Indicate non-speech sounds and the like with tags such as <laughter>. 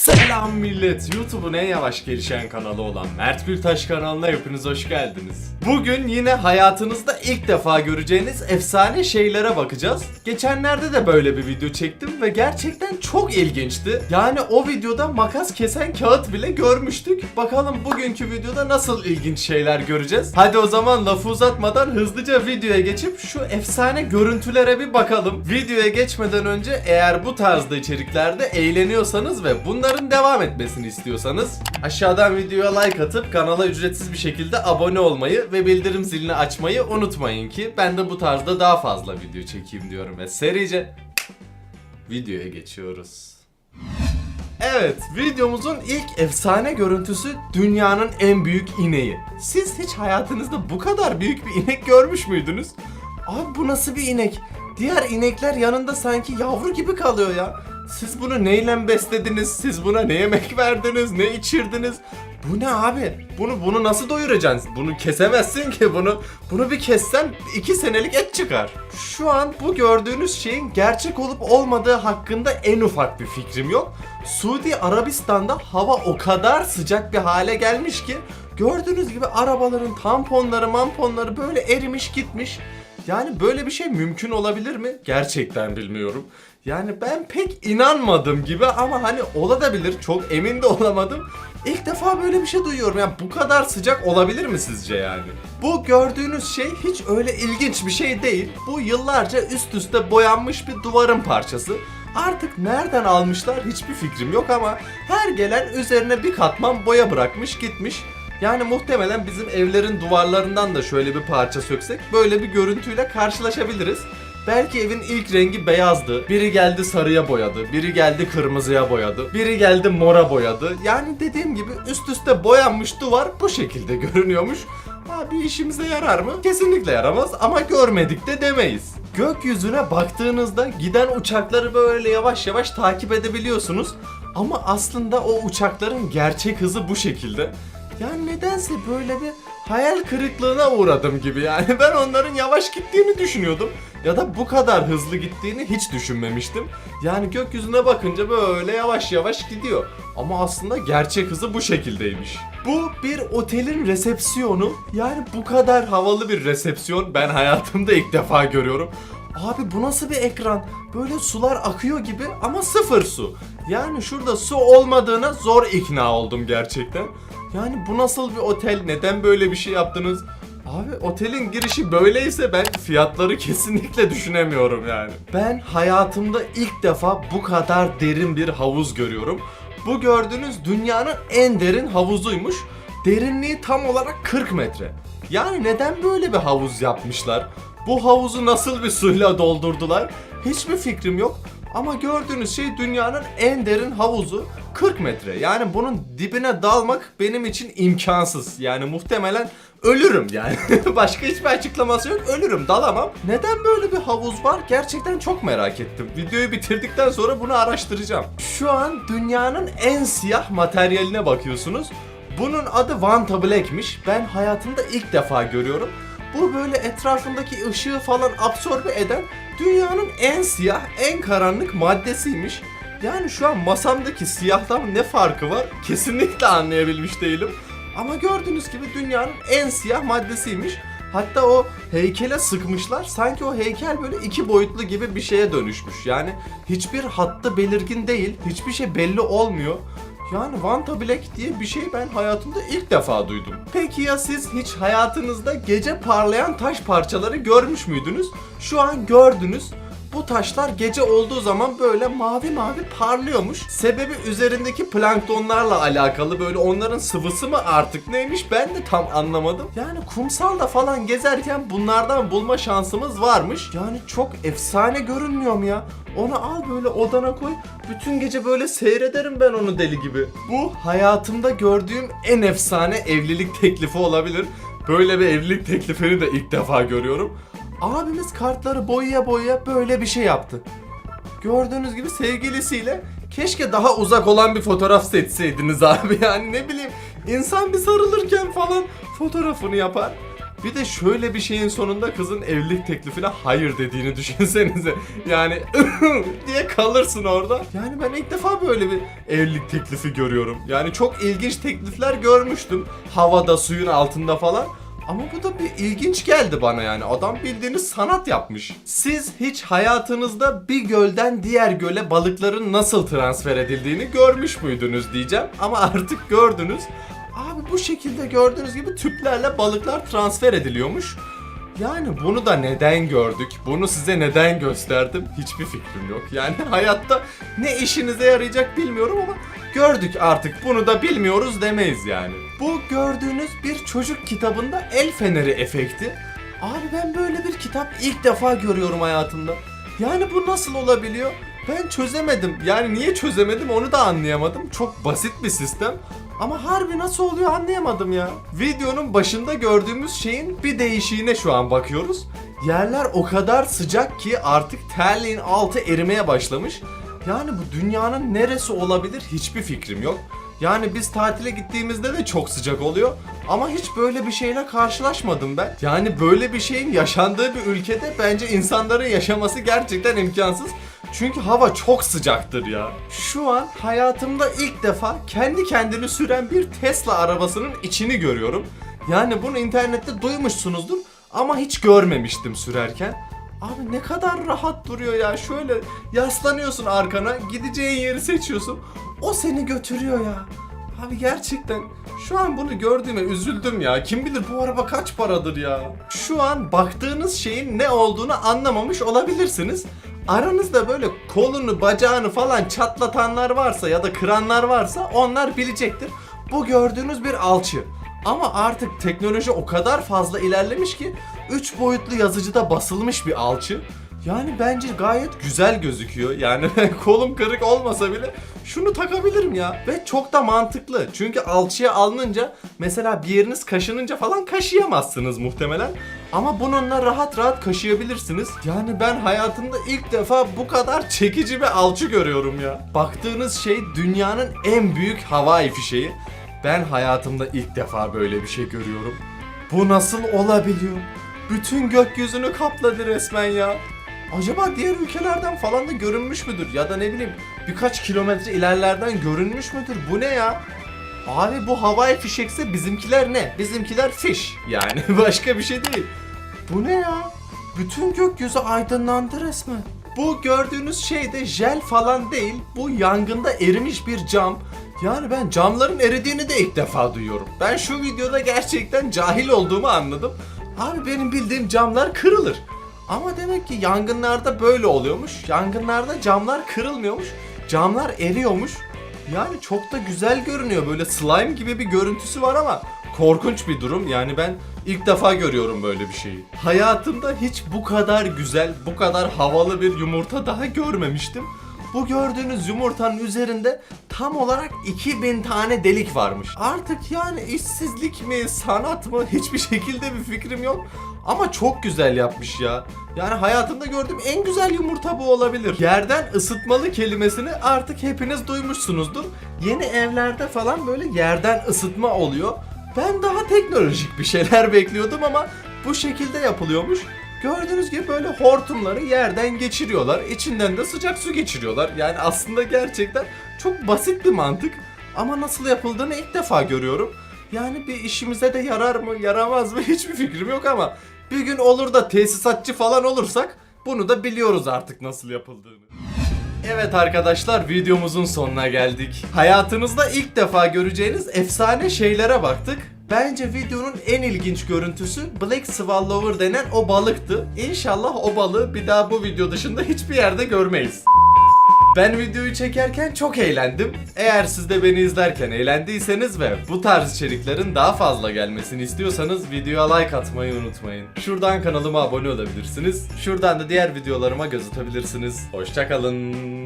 Selam millet. YouTube'un en yavaş gelişen kanalı olan Mert Gültaş kanalına hepiniz hoş geldiniz. Bugün yine hayatınızda ilk defa göreceğiniz efsane şeylere bakacağız. Geçenlerde de böyle bir video çektim ve gerçekten çok ilginçti. Yani o videoda makas kesen kağıt bile görmüştük. Bakalım bugünkü videoda nasıl ilginç şeyler göreceğiz. Hadi o zaman lafı uzatmadan hızlıca videoya geçip şu efsane görüntülere bir bakalım. Videoya geçmeden önce eğer bu tarzda içeriklerde eğleniyorsanız ve bunların devam etmesini istiyorsanız aşağıdan videoya like atıp kanala ücretsiz bir şekilde abone olmayı ve bildirim zilini açmayı unutmayın ki ben de bu tarzda daha fazla video çekeyim diyorum ve serice videoya geçiyoruz. Evet, videomuzun ilk efsane görüntüsü dünyanın en büyük ineği. Siz hiç hayatınızda bu kadar büyük bir inek görmüş müydünüz? Abi bu nasıl bir inek? Diğer inekler yanında sanki yavru gibi kalıyor ya. Siz bunu neyle beslediniz? Siz buna ne yemek verdiniz? Ne içirdiniz? Bu ne abi? Bunu bunu nasıl doyuracaksın? Bunu kesemezsin ki bunu. Bunu bir kessen 2 senelik et çıkar. Şu an bu gördüğünüz şeyin gerçek olup olmadığı hakkında en ufak bir fikrim yok. Suudi Arabistan'da hava o kadar sıcak bir hale gelmiş ki gördüğünüz gibi arabaların tamponları mamponları böyle erimiş gitmiş. Yani böyle bir şey mümkün olabilir mi? Gerçekten bilmiyorum. Yani ben pek inanmadım gibi ama hani olabilir. Çok emin de olamadım. İlk defa böyle bir şey duyuyorum. Yani bu kadar sıcak olabilir mi sizce yani? Bu gördüğünüz şey hiç öyle ilginç bir şey değil. Bu yıllarca üst üste boyanmış bir duvarın parçası. Artık nereden almışlar hiçbir fikrim yok ama her gelen üzerine bir katman boya bırakmış gitmiş. Yani muhtemelen bizim evlerin duvarlarından da şöyle bir parça söksek böyle bir görüntüyle karşılaşabiliriz. Belki evin ilk rengi beyazdı. Biri geldi sarıya boyadı. Biri geldi kırmızıya boyadı. Biri geldi mora boyadı. Yani dediğim gibi üst üste boyanmış duvar bu şekilde görünüyormuş. Ha bir işimize yarar mı? Kesinlikle yaramaz ama görmedik de demeyiz. Gökyüzüne baktığınızda giden uçakları böyle yavaş yavaş takip edebiliyorsunuz. Ama aslında o uçakların gerçek hızı bu şekilde. Yani nedense böyle bir hayal kırıklığına uğradım gibi yani <laughs> ben onların yavaş gittiğini düşünüyordum ya da bu kadar hızlı gittiğini hiç düşünmemiştim. Yani gökyüzüne bakınca böyle yavaş yavaş gidiyor. Ama aslında gerçek hızı bu şekildeymiş. Bu bir otelin resepsiyonu. Yani bu kadar havalı bir resepsiyon ben hayatımda ilk defa görüyorum. Abi bu nasıl bir ekran? Böyle sular akıyor gibi ama sıfır su. Yani şurada su olmadığına zor ikna oldum gerçekten. Yani bu nasıl bir otel? Neden böyle bir şey yaptınız? Abi otelin girişi böyleyse ben fiyatları kesinlikle düşünemiyorum yani. Ben hayatımda ilk defa bu kadar derin bir havuz görüyorum. Bu gördüğünüz dünyanın en derin havuzuymuş. Derinliği tam olarak 40 metre. Yani neden böyle bir havuz yapmışlar? Bu havuzu nasıl bir suyla doldurdular? Hiçbir fikrim yok. Ama gördüğünüz şey dünyanın en derin havuzu 40 metre. Yani bunun dibine dalmak benim için imkansız. Yani muhtemelen ölürüm yani. <laughs> Başka hiçbir açıklaması yok. Ölürüm, dalamam. Neden böyle bir havuz var? Gerçekten çok merak ettim. Videoyu bitirdikten sonra bunu araştıracağım. Şu an dünyanın en siyah materyaline bakıyorsunuz. Bunun adı Vanta Black'miş. Ben hayatımda ilk defa görüyorum. Bu böyle etrafındaki ışığı falan absorbe eden dünyanın en siyah, en karanlık maddesiymiş. Yani şu an masamdaki siyahtan ne farkı var? Kesinlikle anlayabilmiş değilim. Ama gördüğünüz gibi dünyanın en siyah maddesiymiş. Hatta o heykele sıkmışlar. Sanki o heykel böyle iki boyutlu gibi bir şeye dönüşmüş. Yani hiçbir hattı belirgin değil. Hiçbir şey belli olmuyor. Yani Vanta Black diye bir şey ben hayatımda ilk defa duydum. Peki ya siz hiç hayatınızda gece parlayan taş parçaları görmüş müydünüz? Şu an gördünüz. Bu taşlar gece olduğu zaman böyle mavi mavi parlıyormuş. Sebebi üzerindeki planktonlarla alakalı böyle onların sıvısı mı artık neymiş ben de tam anlamadım. Yani kumsalda falan gezerken bunlardan bulma şansımız varmış. Yani çok efsane görünmüyor mu ya? Onu al böyle odana koy. Bütün gece böyle seyrederim ben onu deli gibi. Bu hayatımda gördüğüm en efsane evlilik teklifi olabilir. Böyle bir evlilik teklifini de ilk defa görüyorum. Abimiz kartları boyaya boyaya böyle bir şey yaptı. Gördüğünüz gibi sevgilisiyle keşke daha uzak olan bir fotoğraf seçseydiniz abi <laughs> yani ne bileyim insan bir sarılırken falan fotoğrafını yapar. Bir de şöyle bir şeyin sonunda kızın evlilik teklifine hayır dediğini <laughs> düşünsenize. Yani <laughs> diye kalırsın orada. Yani ben ilk defa böyle bir evlilik teklifi görüyorum. Yani çok ilginç teklifler görmüştüm. Havada, suyun altında falan. Ama bu da bir ilginç geldi bana yani. Adam bildiğiniz sanat yapmış. Siz hiç hayatınızda bir gölden diğer göle balıkların nasıl transfer edildiğini görmüş müydünüz diyeceğim. Ama artık gördünüz. Abi bu şekilde gördüğünüz gibi tüplerle balıklar transfer ediliyormuş. Yani bunu da neden gördük? Bunu size neden gösterdim? Hiçbir fikrim yok. Yani <laughs> hayatta ne işinize yarayacak bilmiyorum ama gördük artık. Bunu da bilmiyoruz demeyiz yani. Bu gördüğünüz bir çocuk kitabında el feneri efekti. Abi ben böyle bir kitap ilk defa görüyorum hayatımda. Yani bu nasıl olabiliyor? Ben çözemedim. Yani niye çözemedim onu da anlayamadım. Çok basit bir sistem. Ama harbi nasıl oluyor anlayamadım ya. Videonun başında gördüğümüz şeyin bir değişiğine şu an bakıyoruz. Yerler o kadar sıcak ki artık terliğin altı erimeye başlamış. Yani bu dünyanın neresi olabilir hiçbir fikrim yok. Yani biz tatile gittiğimizde de çok sıcak oluyor. Ama hiç böyle bir şeyle karşılaşmadım ben. Yani böyle bir şeyin yaşandığı bir ülkede bence insanların yaşaması gerçekten imkansız. Çünkü hava çok sıcaktır ya. Şu an hayatımda ilk defa kendi kendini süren bir Tesla arabasının içini görüyorum. Yani bunu internette duymuşsunuzdur ama hiç görmemiştim sürerken. Abi ne kadar rahat duruyor ya. Şöyle yaslanıyorsun arkana, gideceğin yeri seçiyorsun. O seni götürüyor ya. Abi gerçekten şu an bunu gördüğüme üzüldüm ya. Kim bilir bu araba kaç paradır ya. Şu an baktığınız şeyin ne olduğunu anlamamış olabilirsiniz. Aranızda böyle kolunu, bacağını falan çatlatanlar varsa ya da kıranlar varsa onlar bilecektir. Bu gördüğünüz bir alçı. Ama artık teknoloji o kadar fazla ilerlemiş ki 3 boyutlu yazıcıda basılmış bir alçı. Yani bence gayet güzel gözüküyor. Yani <laughs> kolum kırık olmasa bile şunu takabilirim ya. Ve çok da mantıklı. Çünkü alçıya alınınca mesela bir yeriniz kaşınınca falan kaşıyamazsınız muhtemelen. Ama bununla rahat rahat kaşıyabilirsiniz. Yani ben hayatımda ilk defa bu kadar çekici bir alçı görüyorum ya. Baktığınız şey dünyanın en büyük havai fişeği. Ben hayatımda ilk defa böyle bir şey görüyorum. Bu nasıl olabiliyor? Bütün gökyüzünü kapladı resmen ya. Acaba diğer ülkelerden falan da görünmüş müdür? Ya da ne bileyim birkaç kilometre ilerlerden görünmüş müdür? Bu ne ya? Abi bu havai fişekse bizimkiler ne? Bizimkiler fiş. Yani <laughs> başka bir şey değil. Bu ne ya? Bütün gökyüzü aydınlandı resmen. Bu gördüğünüz şey de jel falan değil. Bu yangında erimiş bir cam. Yani ben camların eridiğini de ilk defa duyuyorum. Ben şu videoda gerçekten cahil olduğumu anladım. Abi benim bildiğim camlar kırılır. Ama demek ki yangınlarda böyle oluyormuş. Yangınlarda camlar kırılmıyormuş. Camlar eriyormuş. Yani çok da güzel görünüyor. Böyle slime gibi bir görüntüsü var ama korkunç bir durum. Yani ben ilk defa görüyorum böyle bir şeyi. Hayatımda hiç bu kadar güzel, bu kadar havalı bir yumurta daha görmemiştim. Bu gördüğünüz yumurtanın üzerinde tam olarak 2000 tane delik varmış. Artık yani işsizlik mi, sanat mı hiçbir şekilde bir fikrim yok. Ama çok güzel yapmış ya. Yani hayatımda gördüğüm en güzel yumurta bu olabilir. Yerden ısıtmalı kelimesini artık hepiniz duymuşsunuzdur. Yeni evlerde falan böyle yerden ısıtma oluyor. Ben daha teknolojik bir şeyler <laughs> bekliyordum ama bu şekilde yapılıyormuş. Gördüğünüz gibi böyle hortumları yerden geçiriyorlar. İçinden de sıcak su geçiriyorlar. Yani aslında gerçekten çok basit bir mantık. Ama nasıl yapıldığını ilk defa görüyorum. Yani bir işimize de yarar mı, yaramaz mı <laughs> hiçbir fikrim yok ama bir gün olur da tesisatçı falan olursak bunu da biliyoruz artık nasıl yapıldığını. Evet arkadaşlar videomuzun sonuna geldik. Hayatınızda ilk defa göreceğiniz efsane şeylere baktık. Bence videonun en ilginç görüntüsü Black Swallower denen o balıktı. İnşallah o balığı bir daha bu video dışında hiçbir yerde görmeyiz. Ben videoyu çekerken çok eğlendim. Eğer siz de beni izlerken eğlendiyseniz ve bu tarz içeriklerin daha fazla gelmesini istiyorsanız videoya like atmayı unutmayın. Şuradan kanalıma abone olabilirsiniz. Şuradan da diğer videolarıma göz atabilirsiniz. Hoşçakalın.